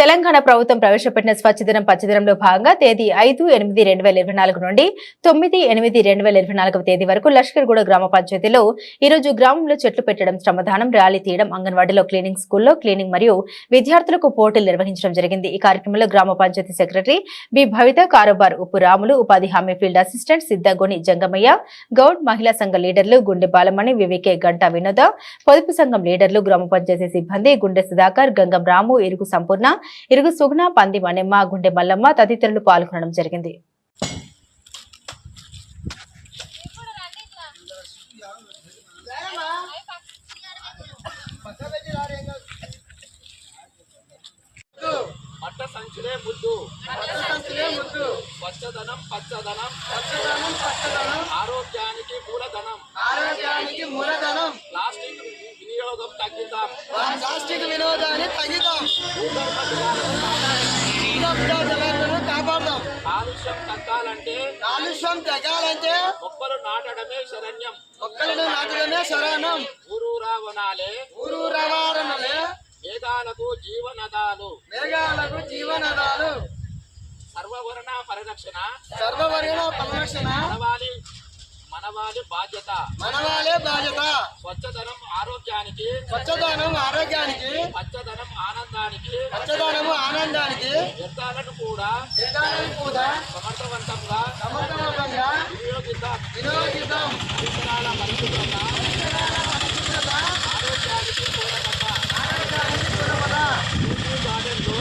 తెలంగాణ ప్రభుత్వం ప్రవేశపెట్టిన స్వచ్ఛదనం పచ్చదనంలో భాగంగా తేదీ ఐదు ఎనిమిది రెండు వేల ఇరవై నాలుగు నుండి తొమ్మిది ఎనిమిది రెండు వేల ఇరవై నాలుగవ తేదీ వరకు లష్కర్గూడ గ్రామ పంచాయతీలో ఈరోజు గ్రామంలో చెట్లు పెట్టడం శ్రమదానం ర్యాలీ తీయడం అంగన్వాడీలో క్లీనింగ్ స్కూల్లో క్లీనింగ్ మరియు విద్యార్థులకు పోటీలు నిర్వహించడం జరిగింది. ఈ కార్యక్రమంలో గ్రామ పంచాయతీ సెక్రటరీ బి. భవిత కారోబార్ ఉప్పు రాములు ఉపాధి హామీ ఫీల్డ్ అసిస్టెంట్ సిద్దగోని జంగమయ్య గౌడ్ మహిళా సంఘ లీడర్లు గుండె బాలమణి వివికే గంటా వినోద పొదుపు సంఘం లీడర్లు గ్రామ పంచాయతీ సిబ్బంది గుండె సుధాకర్ గంగం రాము ఇరుగు సంపూర్ణ ఇరుగు సుగుణ పంది మణెమ్మ గుండె మల్లమ్మ తదితరులు పాల్గొనడం జరిగింది. పట్ట సంచులే ముద్దు. స్వచ్ఛదనం పచ్చదనం. ఆరోగ్యానికి మూలధనం. ఆరోగ్యానికి మూలధనం. వినియోగం తగ్గిద్దాం ప్లాస్టిక్ వినోదాన్ని తగ్గిద్దాం జలాలను కాపాడదాం కాలుష్యం తగ్గాలంటే కాలుష్యం తగ్గాలంటే మొక్కలు నాటడమే శరణ్యం. మొక్కలను నాటడమే శరణం ఊరూరా వనాలే. ఊరు రవాణలే వేదాలకు జీవనదాలు. మేఘాలకు జీవనదాలు. సర్వవర్ణ పరిరక్షణ. సర్వవర్ణ పరిరక్షణ. మనవాలి మనవాలి బాధ్యత. మనవాలే స్వచ్ఛదనం ఆరోగ్యానికి స్వచ్ఛదనం ఆరోగ్యానికి పచ్చదనం ఆనందానికి పచ్చదనము ఆనందానికి వ్యర్థాలను కూడా నిర్ధారణ కూడా సమర్థవంతంగా సమర్థవంతంగా వినియోగిద్దాం. వినియోగిద్దాం. పరిసరాల పరిశుభ్రత ఆరోగ్యానికి పూరకత గార్డెన్లు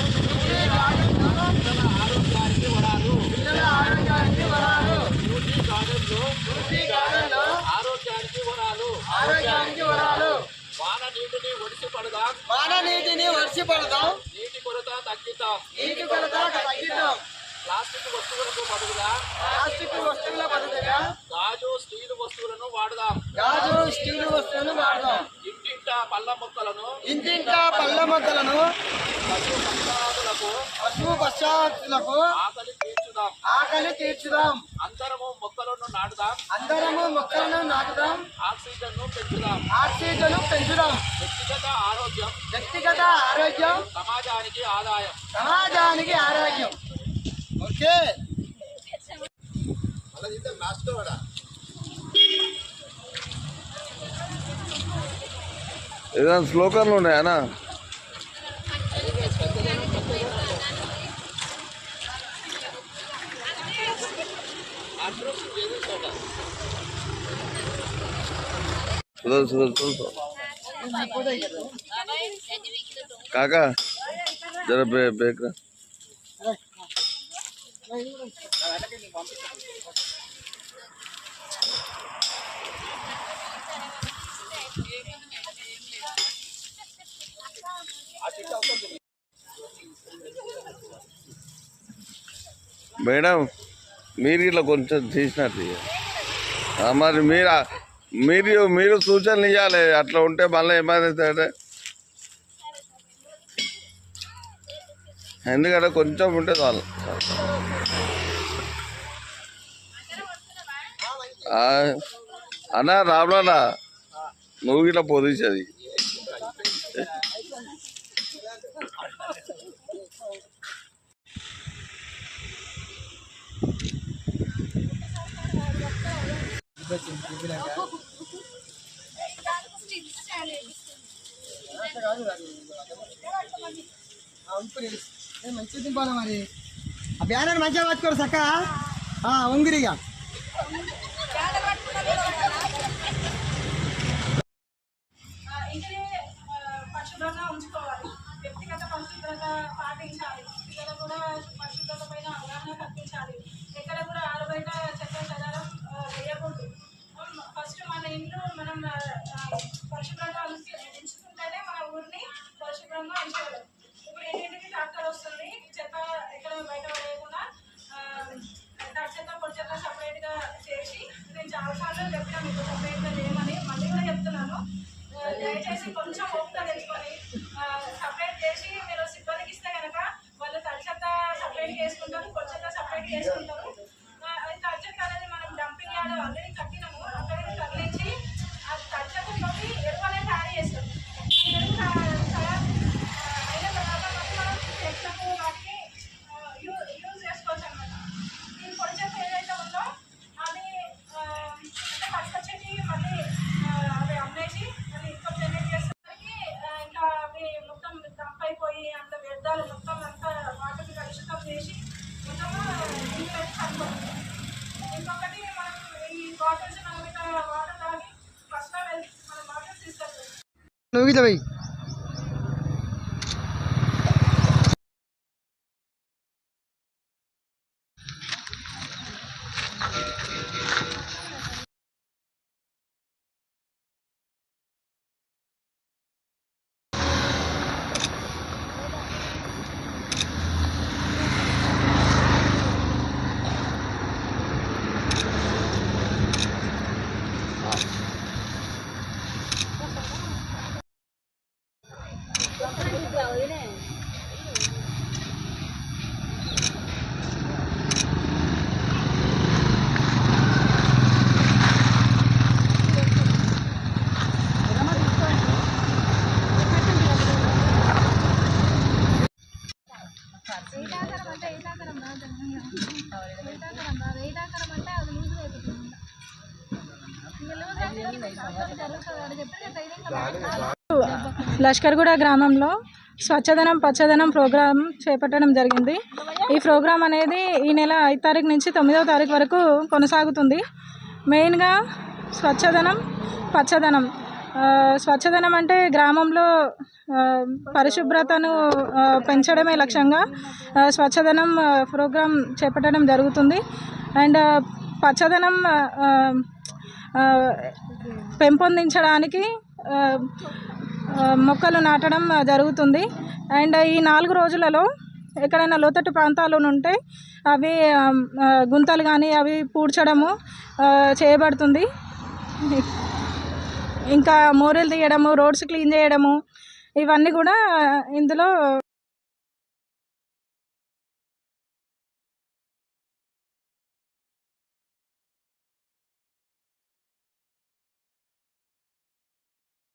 పిల్లల ఆరోగ్యానికి వరాలు. పిల్లల ఆరోగ్యానికి వరాలు. బ్యూటీ గార్డెన్లు బ్యూటీ గార్డెన్లో వాన నీటిని వర్షి పడదాం నీటి కొరత తగ్గిద్దాం. నీటి కొరత తగ్గిద్దాం. ప్లాస్టిక్ వస్తువులకు బదులుగా ప్లాస్టిక్ వస్తువుల బదులుగా గాజు స్టీల్ వస్తువులను వాడదాం. గాజు స్టీల్ వస్తువులు వాడదాం. ఇంటింట పళ్ళ మొక్కలను ఇంటింట పళ్ళ మొక్కలను పశు సంతానాదులకు పశువు పశ్చాత్తులకు ఆకలి తీర్చుదాం. ఆకలి తీర్చుదాం అందరము మొక్కలను నాటుదాం. అందరము మొక్కలను నాటుదాం. ఆక్సిజన్ను పెంచుదాం. ఆక్సిజన్ పెంచుదాం. వ్యక్తిగత ఆరోగ్యం. వ్యక్తిగత ఆరోగ్యం. సమాజానికి ఆదాయం. సమాజానికి ఆరోగ్యం. ఓకే. ఏదైనా శ్లోకాలు ఉన్నాయనా सुधर सुधर सुधर तो। काका जरा ब्रेक ब्रेक మీరు ఇట్లా కొంచెం చేసినట్టు మరి మీరు మీరు మీరు సూచనలు ఇవ్వాలి అట్లా ఉంటే మళ్ళీ ఏమైందంటే ఎందుకంటే కొంచెం ఉంటే చాలు. ఆ, అన్నా రాబడా నువ్వు ఇట్లా వచ్చింది చూపినాక మంచిగా తింపాలి మరి ఆ బ్యానర్ మంచిగా పట్టుకోరు సక్క ఉంగిరిగా పరిశుభ్రంగా ఉంచుకోవాలి వ్యక్తిగత పరిశుభ్రత పాటించాలి పిల్లలు కూడా పరిశుభ్రత పైన అవగాహన కల్పించాలి. ఎక్కడ కూడా ఆరు బయట చెత్త చెదారం వేయకూడదు ఇంట్లో నువ్వు ఇట్లా లష్కర్గూడ గ్రామంలో స్వచ్ఛదనం పచ్చదనం ప్రోగ్రాం చేపట్టడం జరిగింది. ఈ ప్రోగ్రాం అనేది ఈ నెల ఐదు తారీఖు నుంచి తొమ్మిదవ తారీఖు వరకు కొనసాగుతుంది. మెయిన్గా స్వచ్ఛదనం పచ్చదనం. స్వచ్ఛదనం అంటే గ్రామంలో పరిశుభ్రతను పెంచడమే లక్ష్యంగా స్వచ్ఛదనం ప్రోగ్రాం చేపట్టడం జరుగుతుంది. అండ్ పచ్చదనం పెంపొందించడానికి మొక్కలు నాటడం జరుగుతుంది. అండ్ ఈ నాలుగు రోజులలో ఎక్కడైనా లోతట్టు ప్రాంతాలు ఉంటే అవి గుంతలు కానీ అవి పూడ్చడము చేయబడుతుంది. ఇంకా మోరెలు తీయడము రోడ్స్ క్లీన్ చేయడము ఇవన్నీ కూడా ఇందులో